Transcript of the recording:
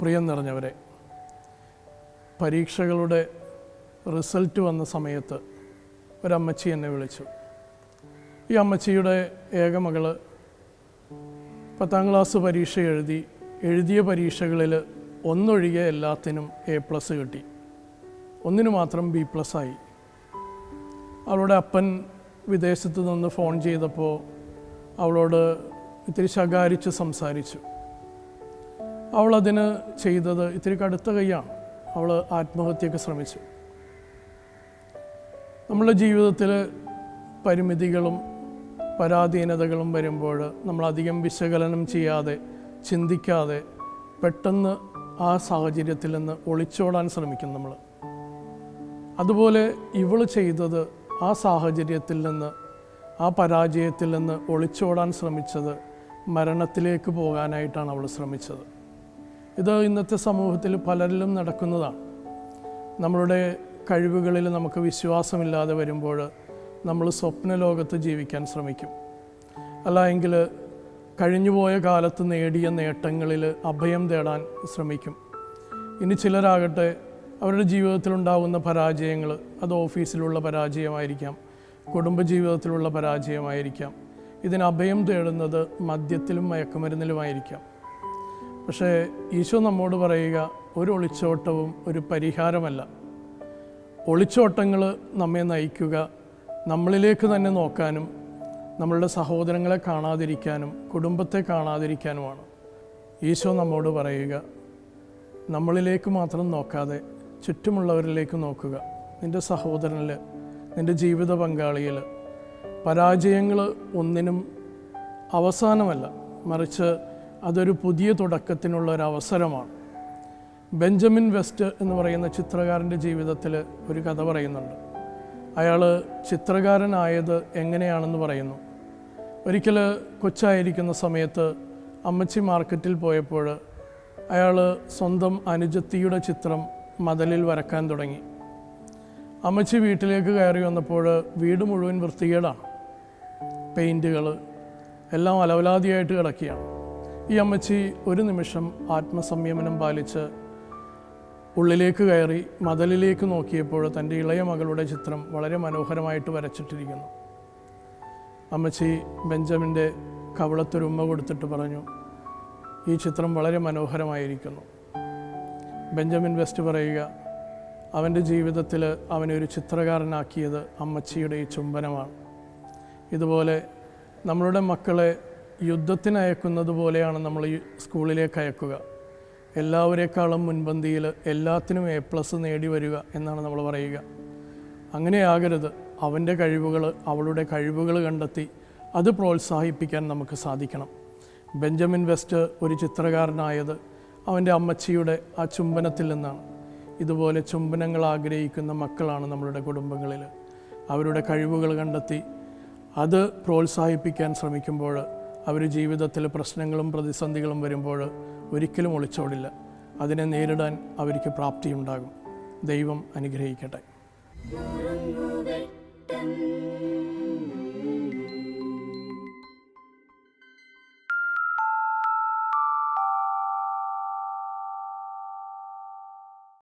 പ്രിയം നിറഞ്ഞവരെ പരീക്ഷകളുടെ റിസൾട്ട് വന്ന സമയത്ത് ഒരമ്മച്ചി എന്നെ വിളിച്ചു. ഈ അമ്മച്ചിയുടെ ഏക മകൾ പത്താം ക്ലാസ് പരീക്ഷ എഴുതി എഴുതിയ പരീക്ഷകളിൽ ഒന്നൊഴികെ എല്ലാത്തിനും എ പ്ലസ് കിട്ടി. ഒന്നിനു മാത്രം ബി പ്ലസ് ആയി. അവളുടെ അപ്പൻ വിദേശത്ത് നിന്ന് ഫോൺ ചെയ്തപ്പോൾ അവളോട് ഇത്തിരി ശകാരിച്ച് സംസാരിച്ചു. അവളതിന് ചെയ്തത് ഇത്തിരി കടുത്ത കൈയാണ്. അവൾ ആത്മഹത്യക്ക് ശ്രമിച്ചു. നമ്മളുടെ ജീവിതത്തിൽ പരിമിതികളും പരാധീനതകളും വരുമ്പോൾ നമ്മൾ അധികം വിശകലനം ചെയ്യാതെ ചിന്തിക്കാതെ പെട്ടെന്ന് ആ സാഹചര്യത്തിൽ നിന്ന് ഒളിച്ചോടാൻ ശ്രമിക്കും നമ്മൾ. അതുപോലെ ഇവൾ ചെയ്തത് ആ സാഹചര്യത്തിൽ നിന്ന് ആ പരാജയത്തിൽ നിന്ന് ഒളിച്ചോടാൻ ശ്രമിച്ചത് മരണത്തിലേക്ക് പോകാനായിട്ടാണ് അവൾ ശ്രമിച്ചത്. ഇത് ഇന്നത്തെ സമൂഹത്തിൽ പലരിലും നടക്കുന്നതാണ്. നമ്മളുടെ കഴിവുകളിൽ നമുക്ക് വിശ്വാസമില്ലാതെ വരുമ്പോൾ നമ്മൾ സ്വപ്ന ലോകത്ത് ജീവിക്കാൻ ശ്രമിക്കും. അല്ല എങ്കിൽ കഴിഞ്ഞുപോയ കാലത്ത് നേടിയ നേട്ടങ്ങളിൽ അഭയം തേടാൻ ശ്രമിക്കും. ഇനി ചിലരാകട്ടെ അവരുടെ ജീവിതത്തിലുണ്ടാകുന്ന പരാജയങ്ങൾ അത് ഓഫീസിലുള്ള പരാജയമായിരിക്കാം കുടുംബജീവിതത്തിലുള്ള പരാജയമായിരിക്കാം. ഇതിന് അഭയം തേടുന്നത് മദ്യത്തിലും മയക്കുമരുന്നിലുമായിരിക്കാം. പക്ഷേ ഈശോ നമ്മോട് പറയുക ഒരു ഒളിച്ചോട്ടവും ഒരു പരിഹാരമല്ല. ഒളിച്ചോട്ടങ്ങൾ നമ്മെ നയിക്കുക നമ്മളിലേക്ക് തന്നെ നോക്കാനും നമ്മളുടെ സഹോദരങ്ങളെ കാണാതിരിക്കാനും കുടുംബത്തെ കാണാതിരിക്കാനുമാണ്. ഈശോ നമ്മോട് പറയുക നമ്മളിലേക്ക് മാത്രം നോക്കാതെ ചുറ്റുമുള്ളവരിലേക്ക് നോക്കുക. നിന്റെ സഹോദരനിൽ നിന്റെ ജീവിത പങ്കാളിയിൽ പരാജയങ്ങൾ ഒന്നിനും അവസാനമല്ല മറിച്ച് അതൊരു പുതിയ തുടക്കത്തിനുള്ള ഒരു അവസരമാണ്. ബെഞ്ചമിൻ വെസ്റ്റ് എന്ന് പറയുന്ന ചിത്രകാരന്റെ ജീവിതത്തിൽ ഒരു കഥ പറയുന്നുണ്ട്. അയാൾ ചിത്രകാരനായത് എങ്ങനെയാണെന്ന് പറയുന്നു. ഒരിക്കൽ കൊച്ചായിരിക്കുന്ന സമയത്ത് അമ്മച്ചി മാർക്കറ്റിൽ പോയപ്പോൾ അയാൾ സ്വന്തം അനുജത്തിയുടെ ചിത്രം മതലിൽ വരക്കാൻ തുടങ്ങി. അമ്മച്ചി വീട്ടിലേക്ക് കയറി വന്നപ്പോൾ വീട് മുഴുവൻ വൃത്തികേടാണ്. പെയിന്റുകൾ എല്ലാം അലവലാതിയായിട്ട് കിടക്കുകയാണ്. ഈ അമ്മച്ചി ഒരു നിമിഷം ആത്മസംയമനം പാലിച്ച് ഉള്ളിലേക്ക് കയറി മതിലിലേക്ക് നോക്കിയപ്പോൾ തന്റെ ഇളയ മകളുടെ ചിത്രം വളരെ മനോഹരമായിട്ട് വരച്ചിട്ടിരിക്കുന്നു. അമ്മച്ചി ബെഞ്ചമിന്റെ കവളത്തൊരുമ്മ കൊടുത്തിട്ട് പറഞ്ഞു ഈ ചിത്രം വളരെ മനോഹരമായിരിക്കുന്നു. ബെഞ്ചമിൻ വെസ്റ്റ് പറയുക അവന്റെ ജീവിതത്തിൽ അവനെ ഒരു ചിത്രകാരനാക്കിയത് അമ്മച്ചിയുടെ ഈ ചുംബനമാണ്. ഇതുപോലെ നമ്മളുടെ മക്കളെ യുദ്ധത്തിന് അയക്കുന്നത് പോലെയാണ് നമ്മൾ ഈ സ്കൂളിലേക്ക് അയക്കുക. എല്ലാവരെക്കാളും മുൻപന്തിയിൽ എല്ലാത്തിനും എ പ്ലസ് നേടി വരിക എന്നാണ് നമ്മൾ പറയുക. അങ്ങനെയാകരുത് അവന്റെ കഴിവുകൾ അവളുടെ കഴിവുകൾ കണ്ടെത്തി അത് പ്രോത്സാഹിപ്പിക്കാൻ നമുക്ക് സാധിക്കണം. ബെഞ്ചമിൻ വെസ്റ്റ് ഒരു ചിത്രകാരനായത് അവന്റെ അമ്മച്ചിയുടെ ആ ചുംബനത്തിൽ നിന്നാണ്. ഇതുപോലെ ചുംബനങ്ങൾ ആഗ്രഹിക്കുന്ന മക്കളാണ് നമ്മളുടെ കുടുംബങ്ങളിൽ. അവരുടെ കഴിവുകൾ കണ്ടെത്തി അത് പ്രോത്സാഹിപ്പിക്കാൻ ശ്രമിക്കുമ്പോൾ അവർ ജീവിതത്തിൽ പ്രശ്നങ്ങളും പ്രതിസന്ധികളും വരുമ്പോൾ ഒരിക്കലും ഒളിച്ചോടില്ല. അതിനെ നേരിടാൻ അവർക്ക് പ്രാപ്തിയുണ്ടാകും. ദൈവം അനുഗ്രഹിക്കട്ടെ.